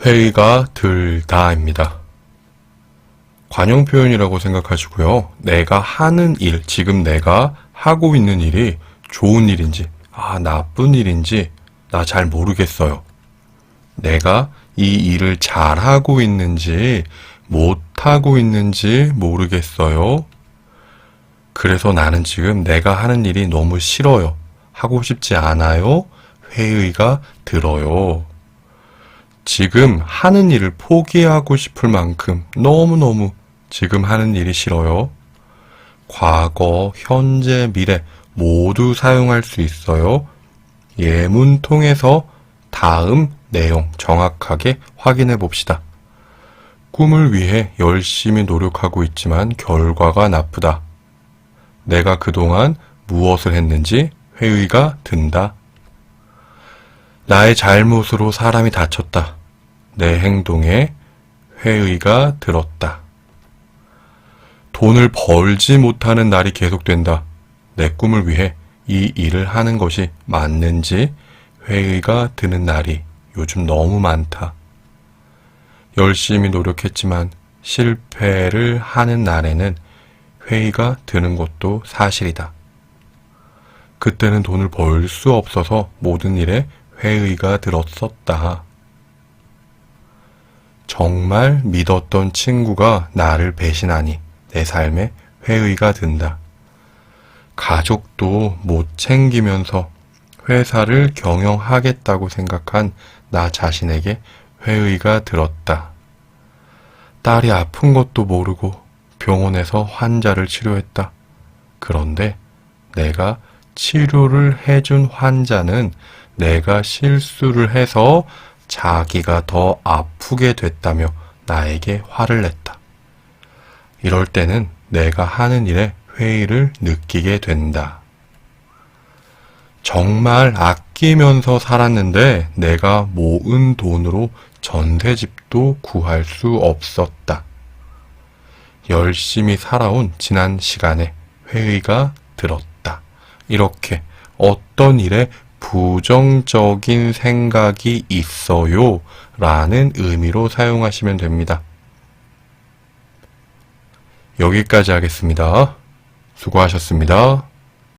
회의가 들다입니다. 관용 표현이라고 생각하시고요. 내가 하는 일, 지금 내가 하고 있는 일이 좋은 일인지, 아, 나쁜 일인지, 나 잘 모르겠어요. 내가 이 일을 잘하고 있는지, 못하고 있는지 모르겠어요. 그래서 나는 지금 내가 하는 일이 너무 싫어요. 하고 싶지 않아요. 회의가 들어요. 지금 하는 일을 포기하고 싶을 만큼 너무너무 지금 하는 일이 싫어요. 과거, 현재, 미래 모두 사용할 수 있어요. 예문 통해서 다음 내용 정확하게 확인해 봅시다. 꿈을 위해 열심히 노력하고 있지만 결과가 나쁘다. 내가 그동안 무엇을 했는지 회의가 든다. 나의 잘못으로 사람이 다쳤다. 내 행동에 회의가 들었다. 돈을 벌지 못하는 날이 계속된다. 내 꿈을 위해 이 일을 하는 것이 맞는지 회의가 드는 날이 요즘 너무 많다. 열심히 노력했지만 실패를 하는 날에는 회의가 드는 것도 사실이다. 그때는 돈을 벌 수 없어서 모든 일에 회의가 들었었다. 정말 믿었던 친구가 나를 배신하니 내 삶에 회의가 든다. 가족도 못 챙기면서 회사를 경영하겠다고 생각한 나 자신에게 회의가 들었다. 딸이 아픈 것도 모르고 병원에서 환자를 치료했다. 그런데 내가 치료를 해준 환자는 내가 실수를 해서 자기가 더 아프게 됐다며 나에게 화를 냈다. 이럴 때는 내가 하는 일에 회의를 느끼게 된다. 정말 아끼면서 살았는데 내가 모은 돈으로 전세집도 구할 수 없었다. 열심히 살아온 지난 시간에 회의가 들었다. 이렇게 어떤 일에 부정적인 생각이 있어요. 라는 의미로 사용하시면 됩니다. 여기까지 하겠습니다. 수고하셨습니다.